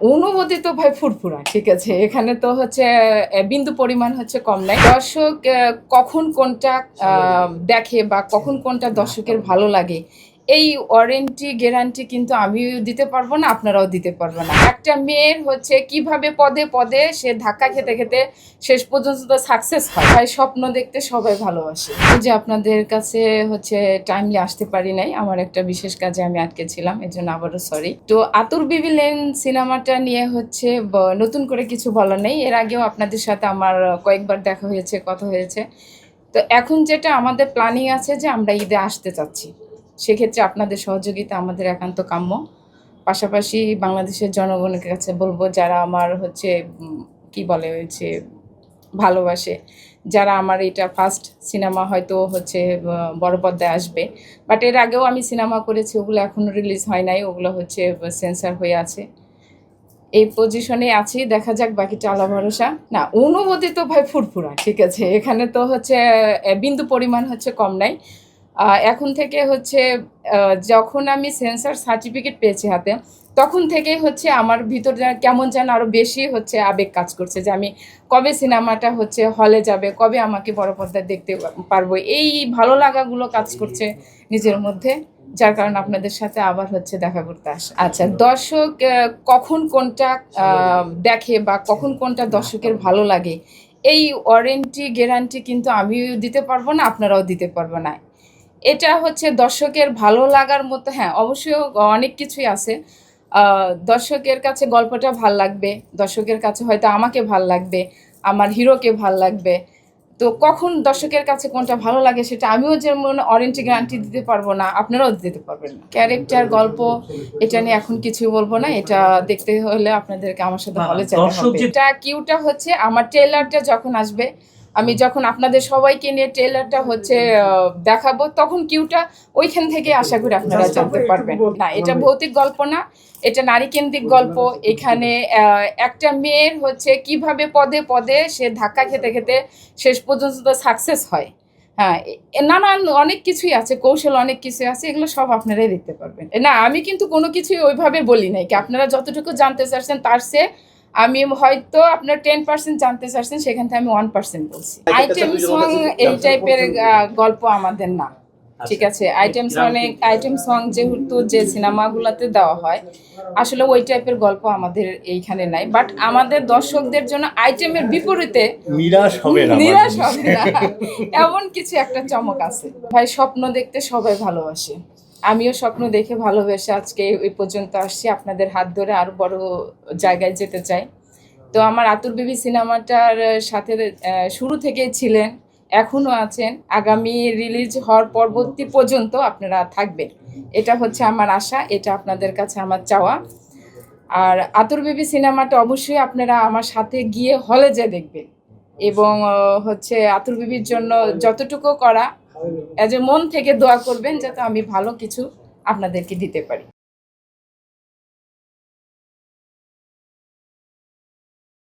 অনুভূতি তো ভাই ফুরফুরা ঠিক আছে? এখানে তো হচ্ছে বিন্দু পরিমাণ হচ্ছে কম নাই। দর্শক কখন কোনটা আহ, দেখে বা কখন কোনটা দর্শকের ভালো লাগে এই ওয়ারেন্টি গ্যারান্টি কিন্তু আমিও দিতে পারব না, আপনারাও দিতে পারব না। একটা মেয়ের হচ্ছে কীভাবে পদে পদে সে ধাক্কা খেতে খেতে শেষ পর্যন্ত সাকসেস হয়, তাই স্বপ্ন দেখতে সবাই ভালোবাসে। যে আপনাদের কাছে হচ্ছে টাইমলি আসতে পারি নাই, আমার একটা বিশেষ কাজে আমি আটকে ছিলাম এর জন্য আবারও সরি তো আতুর বিবি লেন সিনেমাটা নিয়ে হচ্ছে নতুন করে কিছু বলার নেই। এর আগেও আপনাদের সাথে আমার কয়েকবার দেখা হয়েছে, কথা হয়েছে। তো এখন যেটা আমাদের প্ল্যানিং আছে যে আমরা ঈদে আসতে চাচ্ছি। সেক্ষেত্রে আপনাদের সহযোগিতা আমাদের একান্ত কাম্য। পাশাপাশি বাংলাদেশের জনগণের কাছে বলব, যারা আমার হচ্ছে কি বলে হচ্ছে ভালোবাসে, যারা আমার এটা ফার্স্ট সিনেমা হয়তো হচ্ছে বড় পর্দায় আসবে। বাট এর আগেও আমি সিনেমা করেছি, ওগুলো এখনও রিলিজ হয় নাই, ওগুলো হচ্ছে সেন্সার হয়ে আছে। এই পজিশনে আছি, দেখা যাক বাকিটা আল্লাহ ভরসা। না, অনুমোদিত ভাই ফুরফুরা, ঠিক আছে। এখানে তো হচ্ছে বিন্দু পরিমাণ হচ্ছে কম নাই। এখন থেকে হচ্ছে যখন আমি সেন্সার সার্টিফিকেট পেয়েছি হাতে, তখন থেকে হচ্ছে আমার ভিতর কেমন যেন আরও বেশি হচ্ছে আবেগ কাজ করছে যে আমি কবে সিনেমাটা হচ্ছে হলে যাবে, কবে আমাকে বড় পর্দায় দেখতে পারব। এই ভালো লাগাগুলো কাজ করছে নিজের মধ্যে, যার কারণে আপনাদের সাথে আবার হচ্ছে দেখা করতে আসে। আচ্ছা দর্শক কখন কোনটা দেখে বা কখন কোনটা দর্শকের ভালো লাগে, এই ওয়ারেন্টি গ্যারান্টি কিন্তু আমিও দিতে পারব না, আপনারাও দিতে পারব না। এটা হচ্ছে দর্শকের ভালো লাগার মতো হ্যাঁ অবশ্যই অনেক কিছুই আছে। দর্শকের কাছে গল্পটা ভালো লাগবে দর্শকের কাছে হয়তো আমাকে ভালো লাগবে আমার হিরোকে ভালো লাগবে। তো কখন দর্শকের কাছে কোনটা ভালো লাগে সেটা আমিও যেমন ওয়ারেন্টি গ্যারান্টি দিতে পারব না আপনারাও দিতে পারবেন না। ক্যারেক্টার গল্প এটা নিয়ে এখন কিছু বলব না এটা দেখতে হলে আপনাদেরকে আমার সাথে হলে যেতে হবে। এটা কিউটা হচ্ছে আমার ট্রেলারটা যখন আসবে আমি যখন আপনাদের সবাইকে নিয়ে ট্রেলারটা হচ্ছে দেখাবো তখন কিউটা ওইখান থেকে আশা করি আপনারা জানতে পারবেন। না এটা ভৌতিক গল্প না এটা নারী কেন্দ্রিক গল্প। এখানে একটা মেয়ের হচ্ছে কীভাবে পদে পদে সে ধাক্কা খেতে খেতে শেষ পর্যন্ত তো সাকসেস হয়। হ্যাঁ নানান অনেক কিছুই আছে কৌশল অনেক কিছু আছে এগুলো সব আপনারাই দেখতে পারবেন। না আমি কিন্তু কোনো কিছুই ওইভাবে বলি নাই কি আপনারা যতটুকু জানতে চাচ্ছেন তার সে আমি হয়তো আপনার টেন পার্সেন্ট জানতে চাচ্ছেন সেখান থেকে আমি ওয়ান পার্সেন্ট বলছি। আইটেম সং এই টাইপের গল্প আমাদের না। ঠিক আছে? আইটেম সং আইটেম সং যেহেতু যে সিনেমাগুলোতে দেওয়া হয় আসলে ওই টাইপের গল্প আমাদের এইখানে নাই। বাট আমাদের দর্শকদের জন্য আইটেমের বিপরীতে নিরাশ হবে না নিরাশ হবে না। এমন কিছু একটা চমক আছে। ভাই স্বপ্ন দেখতে সবাই ভালোবাসে। আমিও স্বপ্ন দেখে ভালোবেসে আজকে এই পর্যন্ত আসছি। আপনাদের হাত ধরে আরও বড় জায়গায় যেতে চাই। তো আমার আতুর বিবি সিনেমাটার সাথে শুরু থেকেই ছিলেন, এখনও আছেন। আগামী রিলিজ হওয়ার পরবর্তী পর্যন্ত আপনারা থাকবেন। এটা হচ্ছে আমার আশা, এটা আপনাদের কাছে আমার চাওয়া। আর আতুর বেবি সিনেমাটা অবশ্যই আপনারা আমার সাথে গিয়ে হলে যে দেখবেন। এবং হচ্ছে আতুর বিবির জন্য যতটুকু করা এ মন থেকে দোয়া করবেন যাতে আমি ভালো কিছু আপনাদেরকে দিতে পারি।